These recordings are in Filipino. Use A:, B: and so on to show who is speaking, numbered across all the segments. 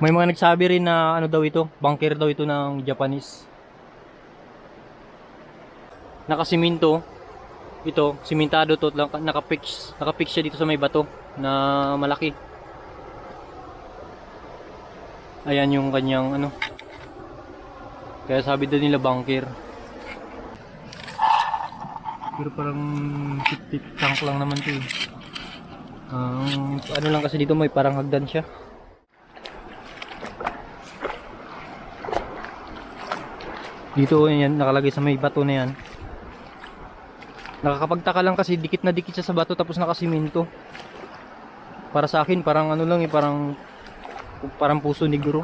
A: May mga nagsabi rin na ano daw ito, bunker daw ito ng Japanese. Nakasiminto. Ito, simentado to, naka- nakapix, nakapix siya dito sa may bato na malaki. Ayan yung kanyang ano. Kaya sabi doon nila bunker. Pero parang tip tank lang naman to eh. Ang ano lang kasi dito may parang hagdan siya. Dito yan nakalagay sa may bato na yan. Nakakapagtaka lang kasi dikit na dikit siya sa bato tapos nakasiminto. Para sa akin parang ano lang eh parang parang puso ni Guru.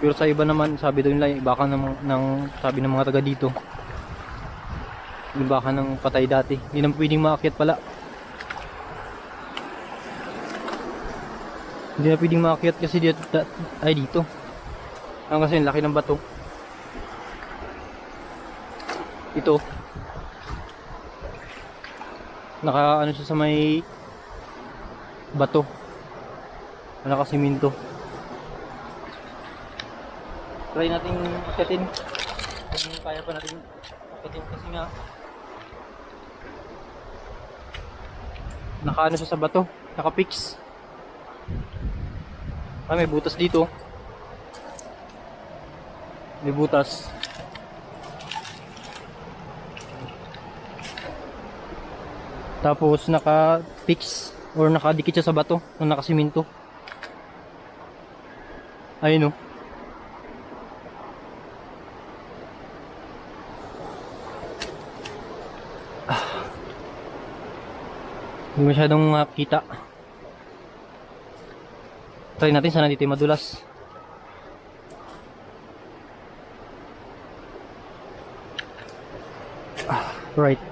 A: Pero sa iba naman sabi doon nila baka ng, ng sabi ng mga taga dito. Yung baka ng patay dati. Hindi naman pwedeng maakyat pala. Hindi na pwedeng maakyat kasi dito, ay dito. Ang kasi laki ng bato. Ito. Naka ano siya sa may bato. Naka siminto. Try natin akyatin. Kung kaya pa natin akyatin kasi nga naka ano siya sa bato. Naka fix. Ah, may butas dito. May butas. Tapos naka-fix or nakadikit siya sa bato nung nakasiminto. Ayun oh. Ah. Hindi masyadong makita. Try natin sana dito madulas. Ah, right.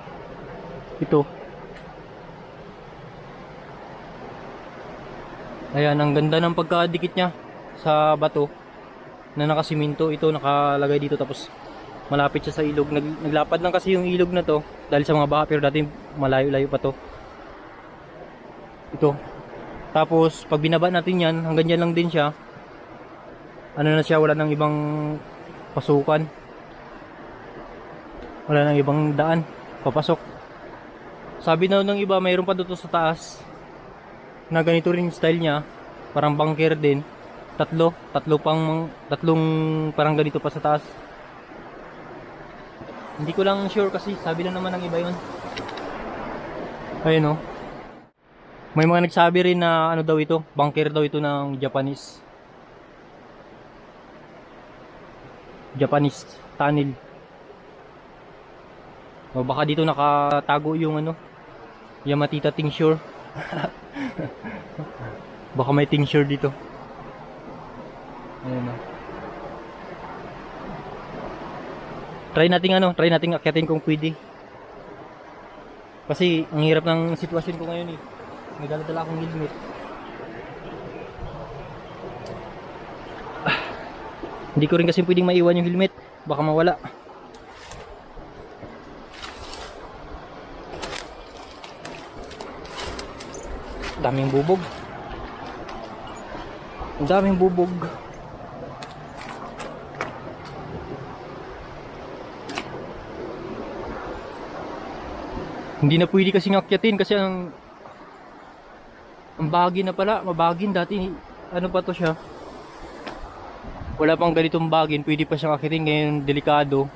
A: Ito. Ayan, ang ganda ng pagkadikit niya sa bato na nakasiminto. Ito nakalagay dito tapos malapit siya sa ilog. Nag, naglapad lang kasi yung ilog na to dahil sa mga baha pero dati malayo-layo pa to. Ito. Tapos pag binaba natin yan, hanggang dyan lang din siya. Ano na siya, wala nang ibang pasukan. Wala nang ibang daan. Papasok. Sabi na ng iba, mayroon pa dito sa taas na ganito rin style niya. Parang bunker din. Tatlo. Tatlo pang, tatlong parang ganito pa sa taas. Hindi ko lang sure kasi sabi lang naman ng iba yun. Ayun oh. May mga nagsabi rin na ano daw ito, bunker daw ito ng Japanese. Japanese tunnel. O baka dito nakatago yung ano, Yamatita tincture. baka may tincture dito. Ayun oh. Try nating ano, try nating akyatin kung pwede. Kasi ang hirap ng sitwasyon ko ngayon eh. May dala-dala akong helmet. Ah, Hindi ko rin kasi pwedeng maiwan yung helmet. Baka mawala. Daming bubog. Ang daming bubog. Hindi na pwede kasi ngakyatin kasi ang ang bagin na pala, mabagin dati ano pa to siya. Wala pang ganitong bagin, pwede pa siyang akitin ngayon delikado.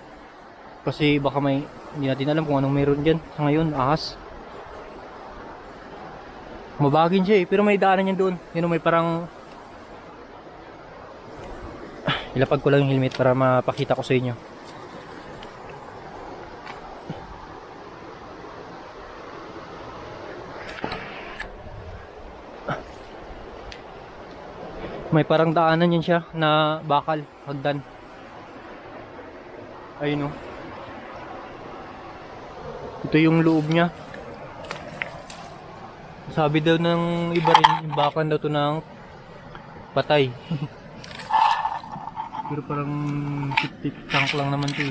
A: Kasi baka may hindi natin alam kung anong meron diyan sa ngayon, ahas. Mabagin siya eh, pero may daanan yan doon. Yun may parang ilapag ko lang yung helmet para mapakita ko sa inyo. May parang daanan yan siya na bakal, hagdan. Ayun o. Ito yung loob niya. Sabi daw ng iba rin, yung bakan daw to ng patay. Pero parang tip tank lang naman to.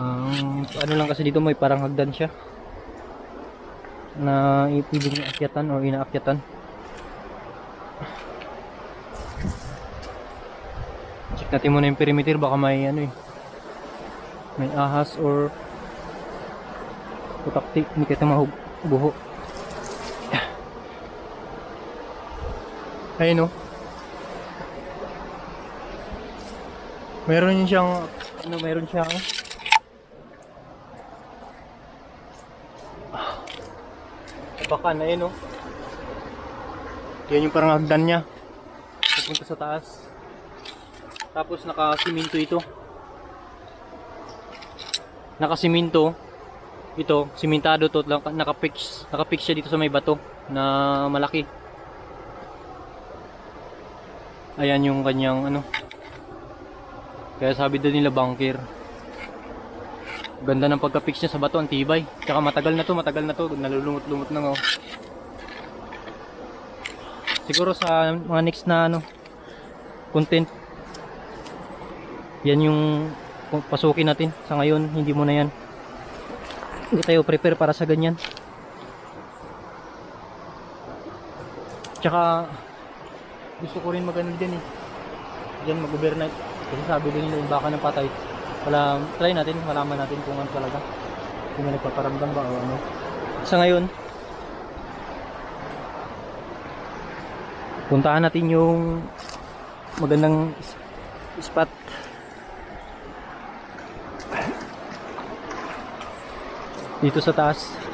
A: Ang ano lang kasi dito may parang hagdan siya. Na ipwedeng akyatan o inaakyatan. Natin muna yung perimeter, baka may ano eh. May ahas or putakti, hindi kita mahug Ayun oh. Meron siyang ano, meron siyang Baka na yun oh. Yan yung parang hagdan niya. Papunta sa taas. Tapos naka-siminto ito. Naka-siminto. Ito, simentado to, naka- naka-fix. Naka-fix siya dito sa may bato na malaki. Ayan yung kanyang ano. Kaya sabi doon nila bunker. Ganda ng pagka-fix niya sa bato, ang tibay. Tsaka matagal na to, matagal na to. Nalulumot-lumot na oh. Siguro sa mga next na ano, content. Yan yung pasukin natin. Sa ngayon, hindi mo na yan. Hindi tayo prepare para sa ganyan. Tsaka, gusto ko rin magano din eh. Diyan mag-overnight. Kasi sabi din nila baka ng patay. Wala, try natin, malaman natin kung ano talaga. Kung may nagpaparamdam ba o ano. Sa ngayon, puntahan natin yung magandang spot. Dito sa taas.